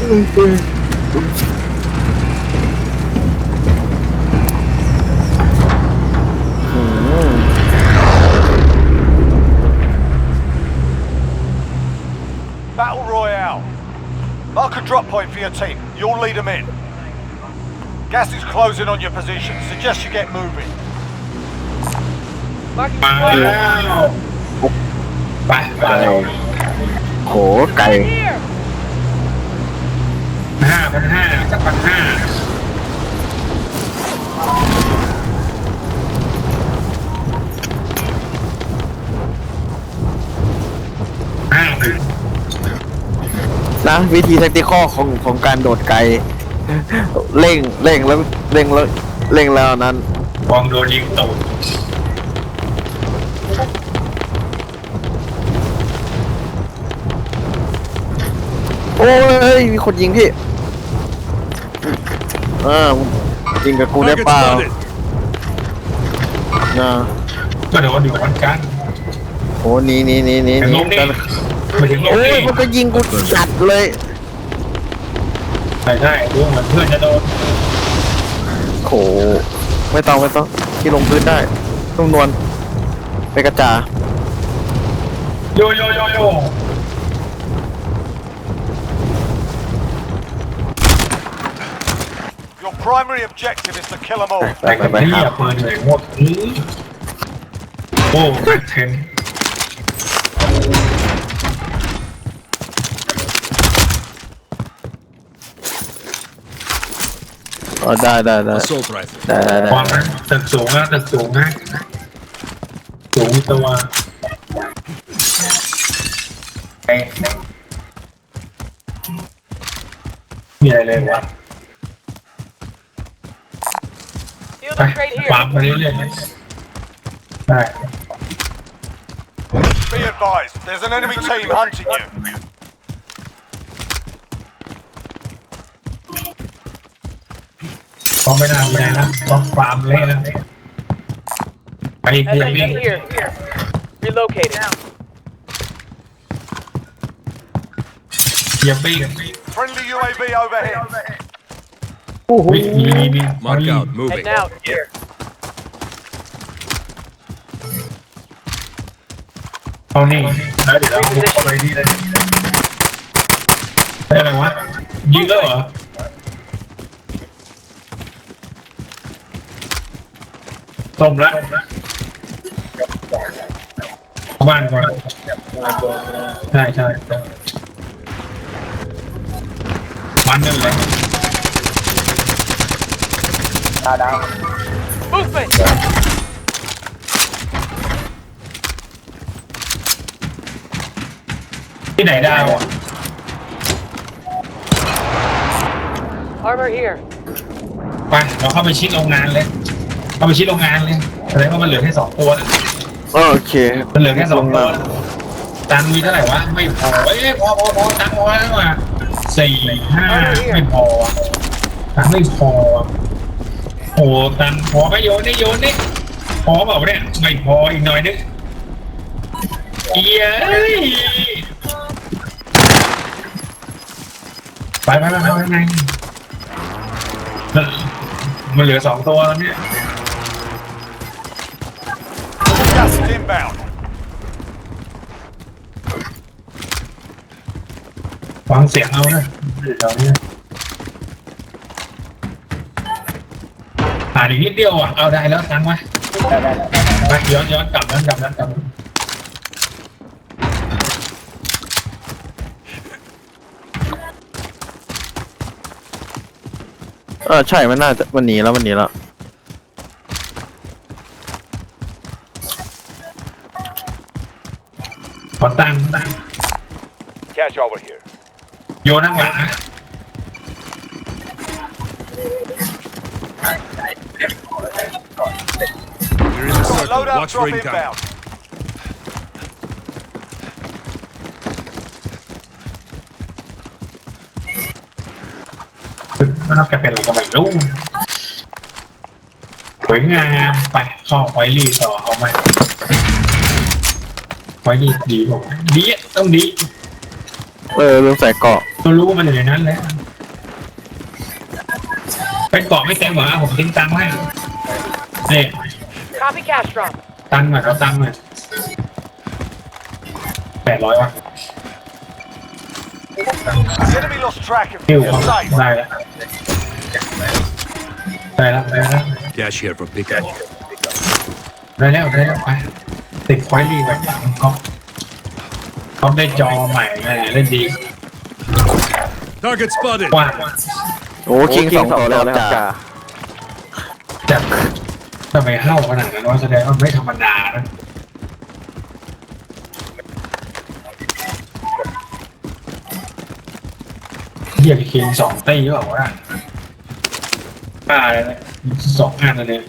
อืม Battle Royale. Mark a drop point for your team. You'll lead them in. Gas is closing on your position. Suggest you get moving. มาแล้วไปไปไก่โหไก่ห้าพันห้าสักพันห้าห้าถึงนะวิธีแท็กติคอของของการโดดไกลเร่งเร่งแล้วเร่งแล้วเร่งแล้วนั้นวองโดนยิงตูดโอ้ยมีคนยิงพี่ อ่ายิงกับกูได้เปล่านะก็โดนอยู่เหมือนกันโอ้หนี่นี่นี่นี่แต่ลงนี่ไม่ถึงลงโอ้ยนี่มันก็ยิงกูจัดเลยใช่ใช่ดูเหมือนเพื่อนจะโดนโหไม่ต้องไม่ต้องที่ลงพื้นได้ต้องนวลไปกระจาโยโยโยโย primary objective is to kill them all. ไปแต่ไปกันไปนี่ครับปืนเลยหมดอื้อโอ้แม็กเทน อ๋อได้ได้ได้ Assault rifle. ได้ได้ได้ความนั้นตึกสูงนะตึกสูงนะสูงตัวเอ๊ะมีอะไรเลยวะ ไป of trade here. ฟาร์มไปเรื่อยๆนะได้ Be advised, there's an enemy team hunting you. ต้องไม่น่าไปไหนนะต้องฟาร์มเล่นนะไปอีกเพียง Enemy นี้ here. Relocated. เพียงปี้ Friendly UAV overhead. วิ่งมีมีมี Mark out. Moving. Heading out. Here. เอานี่แล้วเดี๋ยวเราบุกเข้าไปนี่เลยได้อะไรวะยิงแล้วเหรอต้มแล้วเข้าบ้านก่อนใช่ใช่มันนั่นแหละ Movement. ที่ไหนดาวอะ Armor here. ไปเราเข้าไปชิดโรงงานเลย เข้าไปชิดโรงงานเลยแสดงว่ามันเหลือแค่สองตัวนะโอเคมันเหลือแค่สองตัวนะตังค์มีเท่าไหร่วะ ไม่พอเอ้ยพอพอพอตังค์พอแล้วว่ะสี่ห้าไม่พอว่ะตังค์ไม่พอว่ะ โอ้ตังค์พอไหมโยนนี่โยนนี่พอเปล่าเนี่ยไม่พออีกหน่อยนึงเย้ยไปไปไปไปไปมันเหลือสองตัวแล้วเนี่ย Gas is inbound. ฟังเสียงเอานะเดี๋ยวนี้ ผ่านอีกนิดเดียวอะ เอาได้แล้วตังค์ไว้ไปย้อนย้อนกลับนั้นกลับนั้นกลับนั้นเออใช่ มันน่าจะมันหนีแล้วมันหนีแล้ว ขอตังค์ตังค์ Cash over here. โยนข้างหลังนะ in the circle. Loadout Watch for drop incoming. inbound. มันน่าจะเป็นอะไรก็ไม่รู้สวยงามไปเข้าไวรีต่อเอาไหมไวรีดีกว่าดีอะต้องดีเอเออลืมใส่เกาะเรารู้ว่ามันอยู่ในนั้นแล้วเป็นเกาะไม่เต็มเหรอผมทิ้งตังค์ให้นี่ Copy cash drop. ตังค์หน่อยเอาตังค์หน่อยแปดร้อยวะ The enemy lost track of ฮิ you. ว You're safe. ได้แล้วได้แล้วได้แล้ว Cash here for pickup. ได้แล้วได้แล้วไปติดควายดีไปเขาเขาได้จอใหม่แน่เล่นดี Target spotted. กว้างโอ้คิงสองตัวแล้วจ้าจัด ทำไมเข้าขนาดนั้นวะแสดงว่าไม่ธรรมดานะเฮียคิงสองตีหรือเปล่าวะป้าเลยนะสองอันเลย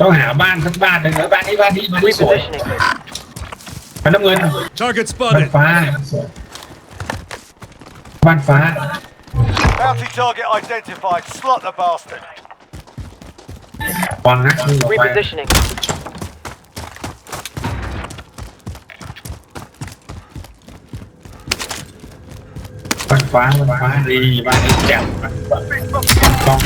ต้องหาบ้านสักบ้านหนึ่งแล้วบ้านนี้บ้านนี้บ้านนี้สวย Repositioning. บ้านน้ำเงิน Target บ้าน spotted. ฟ้าสวยบ้านฟ้า Bounty target identified. Slot the bastard. วังนะนี่ออกไป Repositioning. บ้านฟ้าบ้านฟ้าดีบ้านนี้แจ่มต้อ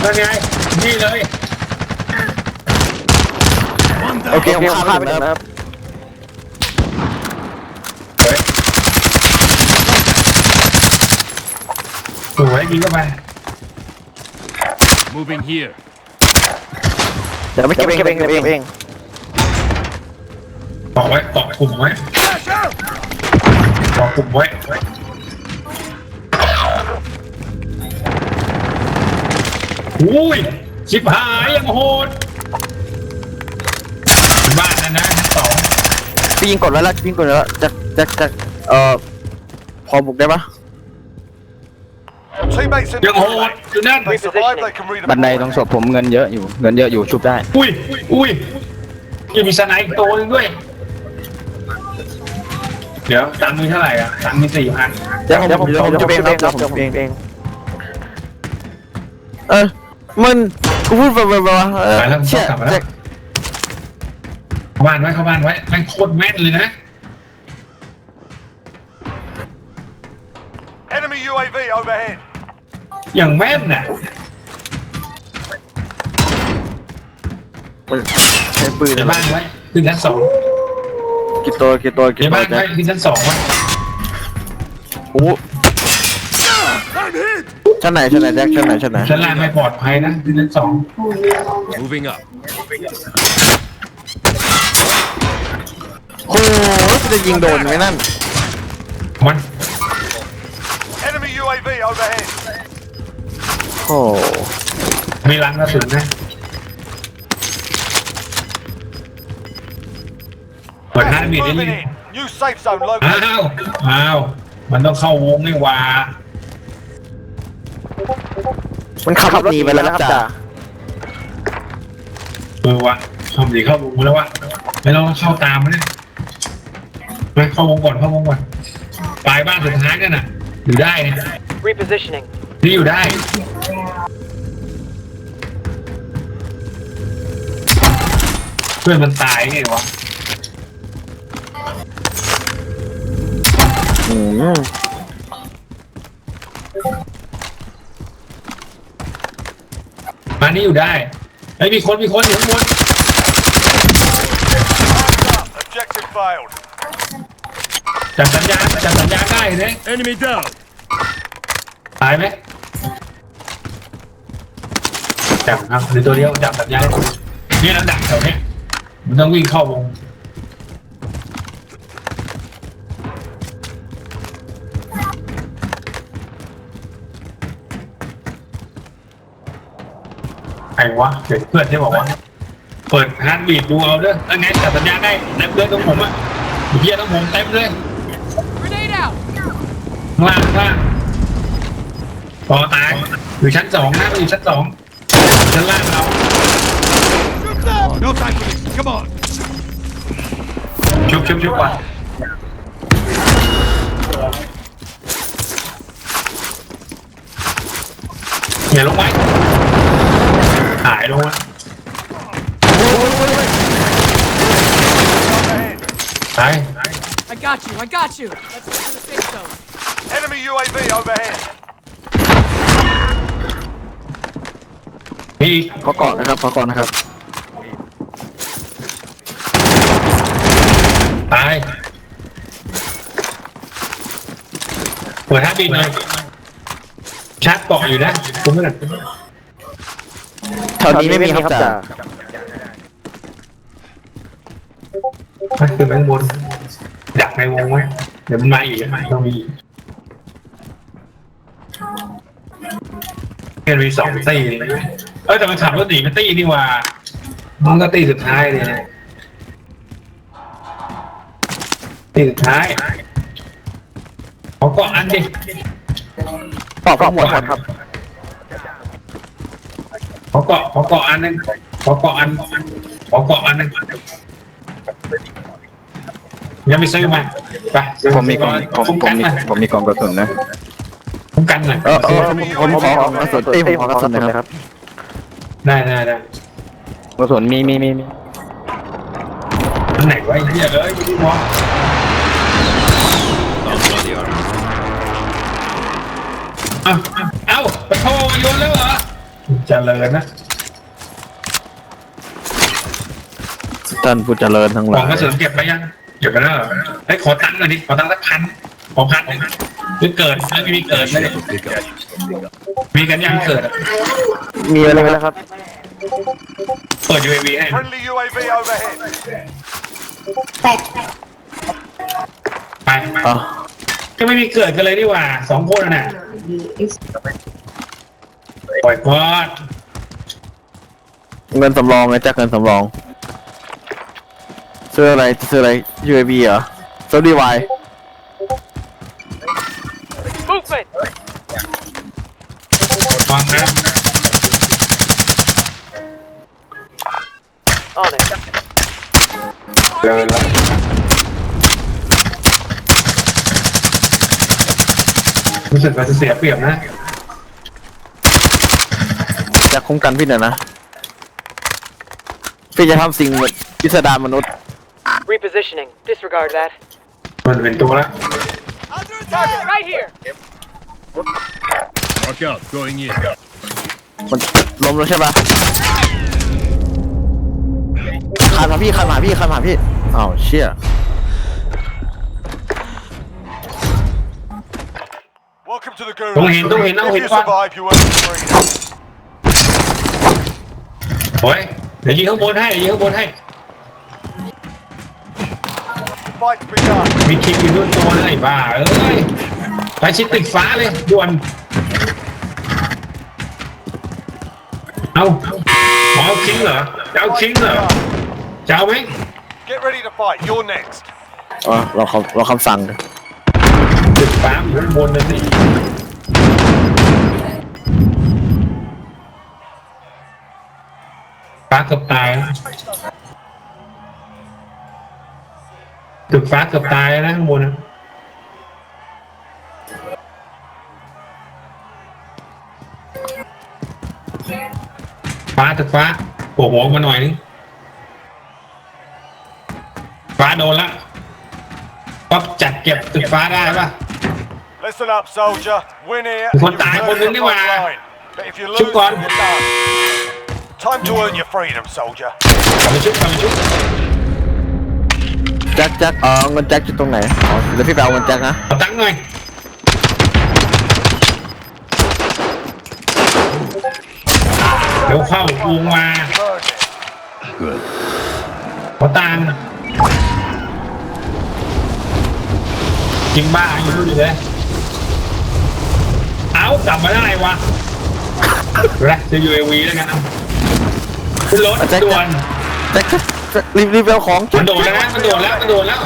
งหาการพูดเยอะนะนะครับมองเฮ้ยนั่นนี่หว่า Relocated. นั่นไงนี่เลยโอเคผมข้ามไปนะครับเฮ้ยสวยยิงเข้าไป Moving here. เดี๋ยวไม่เก็บเองเก็บเองเก็บเองเกาะไว้เกาะกลุ่มไว้เกาะกลุ่มไว้ อุ้ยชิบหายยังโหดบ้านนะนะชั้นสองพี่ยิงกดไว้แล้วพี่ยิงกดไว้แล้วจะจะจะเอ่อพอบุกได้ปะ Your teammates in ยัง the โหด gulag. อยู่นั่น They survive, they can read บันไดตรงศพผมเงินเยอะอยู่เงินเยอะอยู่ชุบได้ อุ้ยอุ้ยยังมีสไนด์อีกตัวหนึงด้วย เดี๋ยวตังค์มีเท่าไหร่อะตังค์มีสี่พันเดี๋ยวผมเดี๋ยวผมจะเองครับเดี๋ยวผมเองเองเออ มันกูพูดไปไปไปวะเออไปแล้วเชี่ยกลับมาแล้วเจ๊เข้าบ้านไว้เข้าบ้านไว้แม่งโคตรแม่นเลยนะ Enemy UAV overhead. อย่างแม่นน่ะใช้ปืนในอะไรบ้านไว้ขึ้นชั้นสองกี่ตัวกี่ตัวในกี่ตัวบ้านแจ๊ไว้ขึ้นชั้นสองไว้โอ้ ชั้นไหนชั้นไหนแจ็คชั้นไหนชั้นไหนชั้นล่างไม่ปลอดภัยนะขึ้นชั้นสอง Moving up. โอ้โหจะยิงโดนไหมนั่นมัน Enemy UAV overhead. โอ้มีรังกระสุนนะเปิดห้า Gas มี is ดได้ moving ยิน in. New safe zone อ้า located. ว อ้าว มันต้องเข้าวงนี่หว่า มันขับรถหนีไปแล้วครับจ่าเออวะทำดีเข้าวงแล้ววะไม่ต้องเข้าตามมันเนี่ยไปเข้าวงก่อนเข้าวงก่อนปลายบ้านสุดท้ายนั่นน่ะ อยู่ได้เนี่ย Repositioning. นี่อยู่ได้เพื่อนมันตายไงวะอืม มานี่อยู่ได้ไอ้ยมีคนมีคนอยู่ข้างบน Hands up. Objective failed. จับสัญญาณจับสัญญาณได้เลย Enemy down. ตายไหมจับครับหรือตัวเดียวจับสัญญาณเนี่ยระดับแถวเนี้ยมันต้องวิ่งเข้าวง รวะเด็กเพื่อนที่บอกว่า เปิดฮาร์ดบีดดูเอาเด้อแล้วไงจับสัญญาณได้เต็มเลยตรงผมอะเฮียตรงผมเต็มเลย Grenade out. ข้างล่างข้างล่างต่อตายอยู่ชั้นสองนะอยู่ชั้นสองชั้นล่างเรา No time for this. Come on. ชุบชุบชุบก่อนอย่าลงไว้หายลงมาตาย I got you. I got you. Let's get to the safe zone. Enemy UAV overhead. มีอีกขอก่อนนะครับขอก่อนนะครับ ตายเปิดห้าบินหน่อยชาร์จเกาะอยู่นะคุ้มไหมล่ะ แถวนี้ไม่มีครับจ่าไปขึ้นไปข้างบนดักในวงไว้เดี๋ยวมันมาอีกต้องมีอีกแค่มีสองตีเออแต่มันขับรถหนีมันตีนี่หว่ามันก็ตีสุดท้ายเลยนะตีสุดท้ายเขาเกาะอันดิตอบหมดครับ ขอเกาะขอเกาะอันหนึงขอเกาะอันขอเกาะอันหนึงยังไม่ซื้อมาไปผมมีกล่องผมคุ้มผกัมนมีหน่อยผมมีกล่องกระสุนนะคุ้มกันหน่อยเออเออผมผมขอของกระสุนเอ้ยผมขอกระสุนนะครับ ได้ได้ได้กระสุนมีมีมีมีอันไหนวะไอ้เหี้ยเอ้ยไม่รู้มอง I'll draw the armor. เอ้าเอ้าไปโทรมาโยนแล้วเหรอ เจริญนะท่านผู้เจริญทั้งหกล่ลาองยกระสุนเก็บไปยังเก็บไปแล้วเหรอไอ้ยขอตังค์หน่อยดิขอตังค์สักพันขอพันหนึ่งหรือเกิดไม่มีเกิดไม่ได้ For pickup. มีกันยังเกิดอะมีอะไรแล้วครับ เปิด UAV ให้ Friendly UAV overhead. ไปอ๋อก็ไม่มีเกิดกันเลยดีกว่าสองคนน่ะ ปล่อยกอดเงินสำรองไงจ้าเงินสำรองซื้ออะไรซื้ออะไร UAV เหรอซื้อดีวาย Movement. ฟังนะ On it. เดินแล้วรู้สึกว่าจะเสียเปรียบนะ จะคุ้มกันพี่หน่อยนะ พี่จะทำสิ่งพิสดารมนุษย์ Repositioning. Disregard that. มันเป็นตัวละ Target right here. Mark out. Going in. มันล้มแล้วใช่ปะขันมาพี่ขันมาพี่ขันมาพี่อ้าวเชี่ย Welcome to the ต้อง Gulag. เห็นต้องเห็นต้อง If เห็น you ก่อน survive, you earn your freedom. โอ้ยเดี๋ยวยิงข้างบนให้เดี๋ยวยิงข้างบนให้ Fight's begun. มีคลิปอยู่ด้วยตัวเลยบ้าเอ้ยไปชิดติดฟ้าเลยด่วน เอาเอาคิงเหรอจะเอาคิงเหรอจะเอาไหม Get ready to fight. You're next. อ๋อเราคำเราคำสั่งติดฟ้าอยู่ข้างบนเลยสิ เกือบตายแล้วตึกฟ้าเกือบตายแล้วนะข้างบนนะฟ้าตึกฟ้าโผล่หัวออกมาหน่อยนึงฟ้าโดนละป๊อปจัดเก็บตึกฟ้าได้ปะ Listen up, soldier. Win here. Con and you tài, return con to the đứng đi front mà. line. But if you lose, Chúc con. you're done. Time to earn your freedom, soldier. กลับไปชุบกลับไปชุบแจ็คแจ็คเออเงินแจ็คอยู่ตรงไหนอ๋อเดี๋ยวพี่ไปเอาเงินแจ็คนะเอาตังค์หน่อยเดี๋ยวเข้าวงมา Earned it. Good. ขอตังค์จริงบ้าอยู่ดูดิเลยเอากลับมาได้วะแล้วจะยูเอวีแล้วกันนะ ขึ้นรถด่วนแจ็คแจ็คแจ็ครีบรีบไปเอาของมันโดดแล้วนะมันโดดแล้วมันโดดแล้ว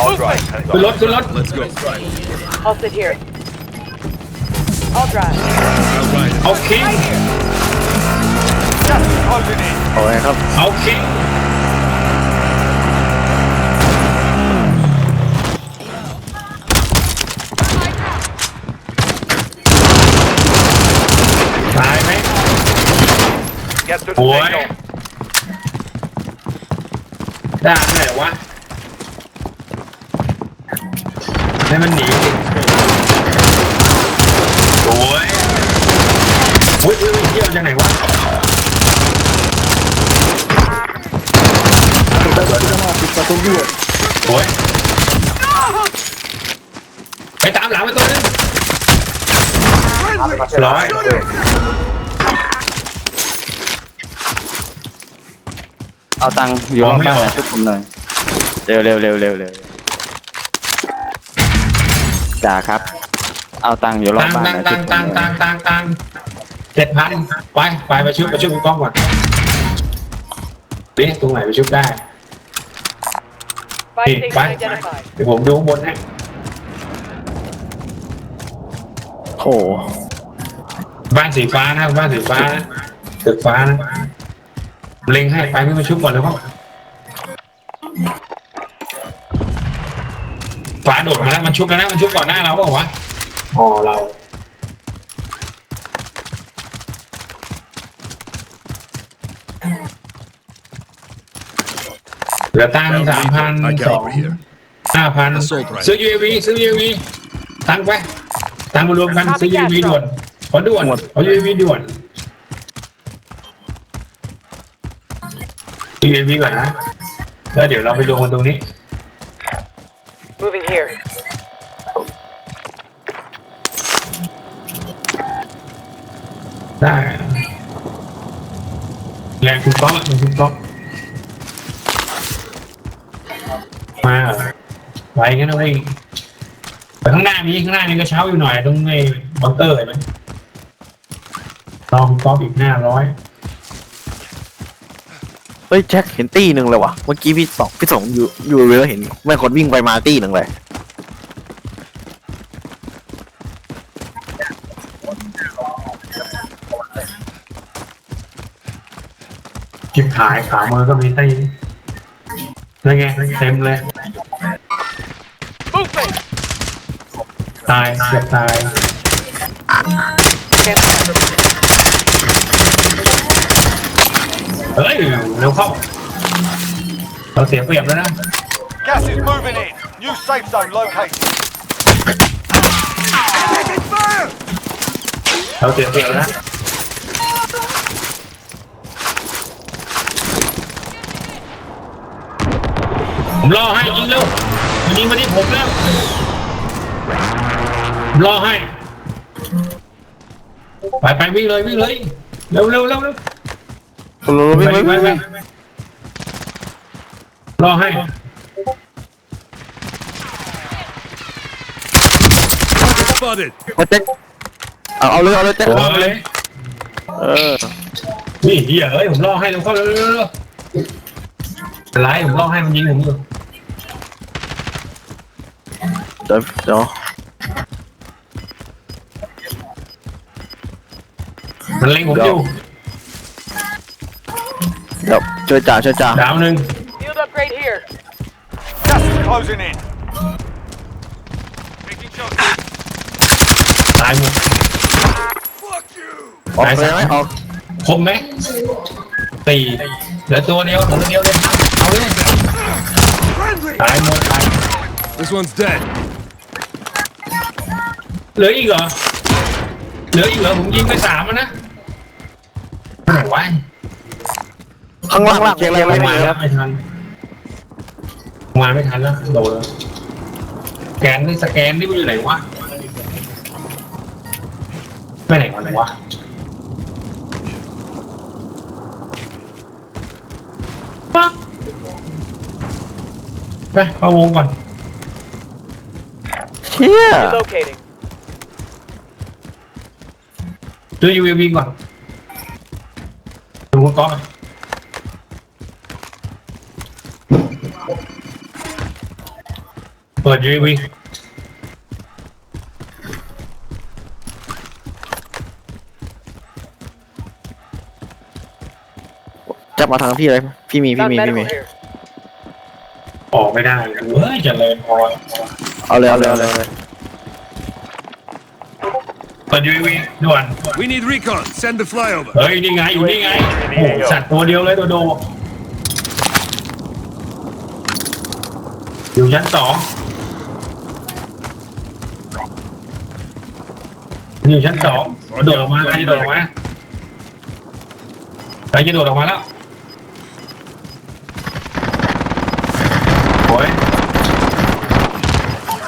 I'll drive. ขึ้นรถขึ้นรถ Let's go. I'll sit here. I'll drive. I'll ride. เอาคิง Just closing in. โอ้ยครับ เอาคิง Get to the โอ้ย signal. ได้ไหนวะให้มันหนีสิโอ้ยโอ้ยเฮ้ยเที่ยวจากไหนวะโอ้ยไปตามหลังมาตัวนึงร้อย เอาตังค์อยู่รอบบ้านนะทุกคนหน่อยเร็วเร็วเร็วเร็วเร็วจ่าครับ เอาตังค์อยู่รอบตังบ้านตังนะตัทุงกคตันงหน่ตัอยงตังตังเจ็ดพันไปไปไปชุบไปชุบคุณก้องก่อนนี่ตรงไหนไปชุบได้ Buy Hey, station bye. identified. เดี๋ยวผมดูข้างบนให้โหบ้านสีฟ้านะบ้านสีฟ้านะตึกฟ้านะ เล็งให้ไปไม่มาชุบก่อนเลยพ่อฟ้าโดดมาแล้วมันชุบแล้วนะมันชุบก่อนหน้าเราเปล่าวะอ๋อเราเหลือตังสามพัน I ส got อง over here. ห้าพัน Assault rifle. ซื้อ UAV ซื้อ UAV ตังค์ไปตังค์มารวมกันซื้อ UAV ด่วนขอด่วนขอ UAV ด่วน ซื้อ UAV ก่อนนะแล้วเดี๋ยวเราไปรวมกันตรงนี้ Moving here. ได้แรงคุณก๊อกแรงคุณก๊อกมาไหวกันนะเว้ยไปข้างหน้านี้ข้างหน้านี้ก็เช้าอยู่หน่อยตรงไอ้บังเกอร์เห็นไหมรอคุณก๊อกอีกห้าร้อยเฮ้ยแจ็คเห็นตี้หนึ่งเลยว่ะเมื่อกี้พี่สองพี่สองอยู่อยู่เรือเห็นแม่งคนวิ่งไปมาตี้หนึ่งเลยจิบขายขามือก็มีตีนั่นไงเต็มเลย ตายเกือบตาย Can't เฮ้ยเร็วเข้าเราเสียเปรียบแล้วนะ Gas is moving in. New safe zone located. เราเสียเปรียบแล้วนะ ผมรอให้ยิงเร็วมันยิงมาที่ผมแล้วผมรอให้ ไปไปวิ่งเลยวิ่งเลย เร็วเร็วเร็วเร็ว รถวิ่งไปวิ่งไปวิ่งไปรอให้ Spotted. เอาแจ็คเอาเอาเลยเอาเลยแจ็คโอ้เอาเลยยเออนี่เฮียเอ้ยผมรอให้เร็วเข้าเร็วเร็วเร็วเร็วเป็นไรผมรอให้มันยิงผมอยู่เดี๋ยวเดี๋ยวมันเล็งผมอยู่ เดี๋ยวช่วยจ่าช่วยจ่าดาวหนึ่ง Field upgrade here. Gas is closing in. ตายหมดออกเลยไหมออกคมไหมตีเหลือตัวเดียวตัวเดียวเลยครับเอาเลยตายหมดตาย This one's dead. เหลืออีกเหรอ เหลืออีกเหรอผมยิงไปสามแล้วนะไหนวะ ข้างล่างเชียงรายไม่ไม่มามีแล้ควรับไม่ทันมาไม่ทันแล้วโดนแล้วสแกนนี่สแกนนี่มันอยู่ไหนวะไปไหนกันวะปั๊บไปเข้าวงก่อนเชี่ย Relocating. ดู UAV ก่อนดูคุณก๊อฟ พี่เลยพี่มีพี่ Found มีพี่ medical มี here. ออกไม่ได้เฮ้ยเจะเลยพอเอาเลยเอาเลยเอาเลยเอาเลยไปปิดยูวีด่วน We need recon. Send the flyover. เฮ้ย นี่ไง อยู่นี่ไงโอ้โหสัตว์ตัวเดียวเลยตัวโด อยู่ชั้นสอง อยู่ชั้นสองโดดออกมาใครจะโดดออกมาใครจะโดดออกมาแล้วโอ้ย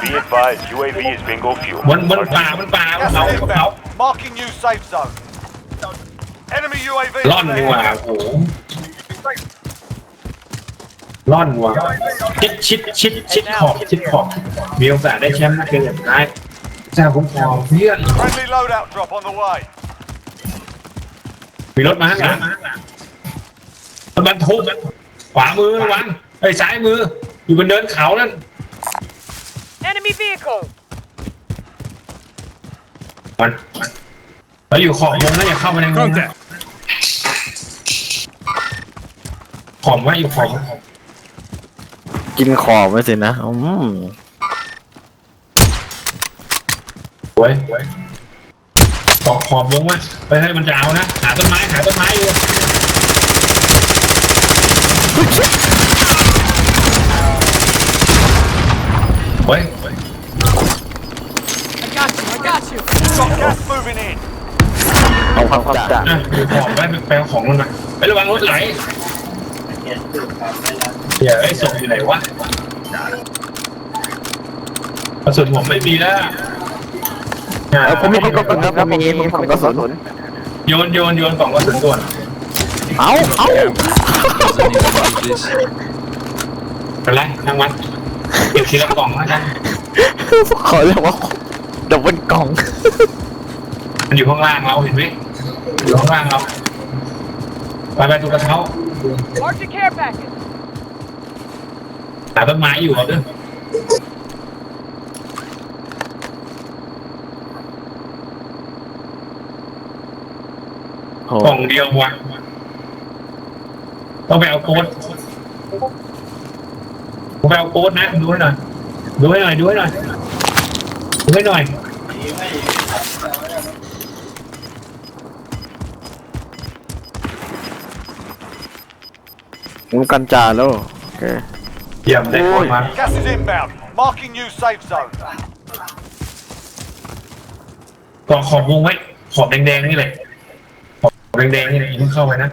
Be advised, UAV is bingo fuel. บนบนป่าบนป่าบน Gas เขา is บนเขา inbound. Marking new safe zone. Enemy UAV. ล่อนดีกว่าโอ้โหล่อนว่ะชิดชิดชิดชิดขอบชิดขอบมีโอกาสได้แชมป์นะเพียงอย่างน้อยเจ้าคุ้มครองเพื่อน Friendly loadout drop on the way. มีรถมาข้างหลังรถบรรทุกขวามือระวังไอ้ยซ้ายมือ อยู่บนเนินเขานั่น Enemy vehicle! มันเราอยู่ขอบวงนะอย่าเข้าไปในวงนะ Contact. ขอบไว้อยู่ขอบกินขอบไว้สินะอืม ไว้ขอบขอบวงไว้ไปให้มันจะเอานะ หาต้นไม้หาต้นไม้อยู่ไว้ I got you, I got you! Got gas moving in. เอาความจ่าอะอยู่ขอบไว้ไปเอาของมันมาไประวังรถไหลเดี๋ยวไอ้ศพอยู่ไหนวะกระสุนผมไม่มีแล้ว เออผมมีกระสุนครับผมมีผมมีกระสุนโยนโยนโยนกล่องกระสุนด่วนเอาเอา Doesn't need to do this. เป็นไรทั้งวันเก็บทีละกล่องแล้วกันขอเรียกว่าดับเบิลกล่องมันอยู่ข้างล่างเราเห็นไหมอยู่ข้างล่างเราไปไปดูกระเช้า Mark the care package! หาต้นไม้อยู่เอาด้ว โอ้กล่องเดียววะต้องไปเอาโค้ดผมไปเอาโค้ดนะดูให้หน่อยดูให้หน่อยดูให้หน่อยดูให้หน่อยผมกันจ่าแล้วโอเคเยี่ยมได้โค้ดมา Gas is inbound. Marking new safe zone. กล่องขอบวงไว้ขอบแดงๆนี่เลยขอบ แดงๆนี่เลยอย่าเพิ่งเข้าไปนะ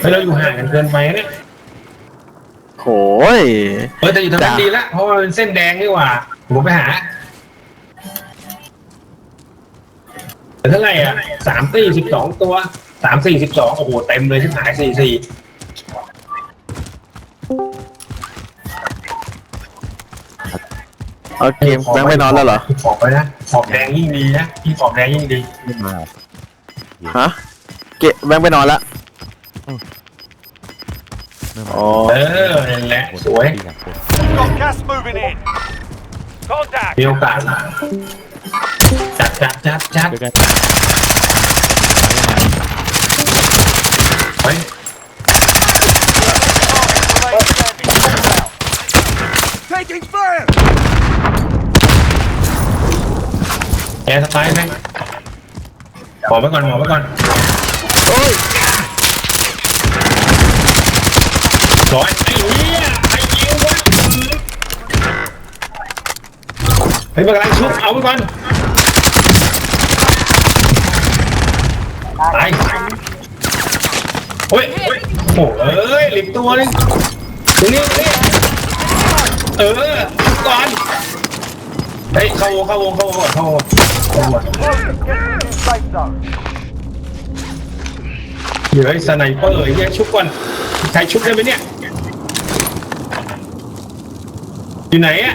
เฮ้ยเราอยู่ห่างกันเกินไปนะเนี่ยโหยเออแต่อยู่ทางนั้นดีละเพราะว่ามันเป็นเส้นแดงนี่หว่าผมไปหาแต่เท่าไหร่อะสามตีสิบสองตัวสามสี่สิบสองโอ้โหเต็มเลยที่หายสี่สี่เอาเกมแบงค์ไม่นอนแล้วเหรอขอบไปนะขอบแดงยิ่งดีนะที่ขอบแดงยิ่งดี ฮะเกะแบงค์ไปนอนละอ๋อ เออนั่นแหละ สวย Got gas moving in. Contact. มีโอกาสจัดจัดจัดจัดเฮ้ย Remain standing. Taking fire! แอร์สไตล์ไหม หมอไว้ก่อนหมอไว้ก่อนโอ้ยร้อยไอ้เหี้ยไอ้เหี้ยวะเฮ้ยมันกำลังชุบเอาไปก่อนตายโอ้ยโอ้ยโอ้เอ้ยหลิบตัวเลยตรงนี้ตรงนี้เออก่อนเฮ้ยเข้าวงเข้าวงเข้าวงก่อนเข้าวงเข้าวงก่อน New safe zone. เดี๋ยวไอ้สไนเปอร์ไอ้เนี่ยชุบก่อนใครชุบได้ไหมเนี่ย อยู่ไหนอะ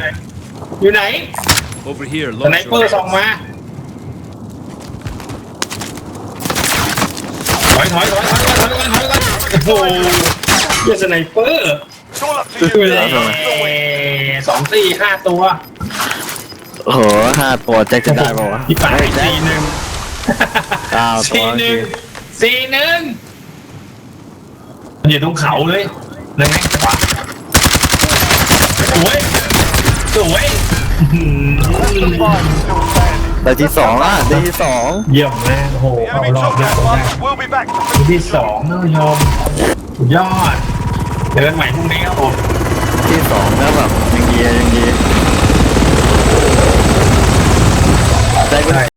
อยู่ไหน Over here, สไน long เปอร์ shot. ส่องมา ถอยถอยถอยถอยถอยถอยถอยถอยโอ้โหเหี้ยสไนเปอร์ It's all up to you. เอ้สองสี่ห้าตัว โอ้โหห้าตัวแจ็คจะได้ป่าวะพี่ป่าสี่หนึ่ง เก้าตัวสี่หนึ่งสี่หนึ่งมันอยู่ตรงเขาเลยนั่นไงขวาสวยสวยอื้อหือ Five still standing. ได้ที่สองอะได้ที่สองเยี่ยมแม่โอ้โห The เอา enemy รอบ took แรก that ได้ one. We'll be back to ทีที่สองนะคุณผู้ชมสุดยอดเจอกันใหม่พรุ่งนี้ครับผม ที่สองแล้วแบบยังดียังดีได้เป็น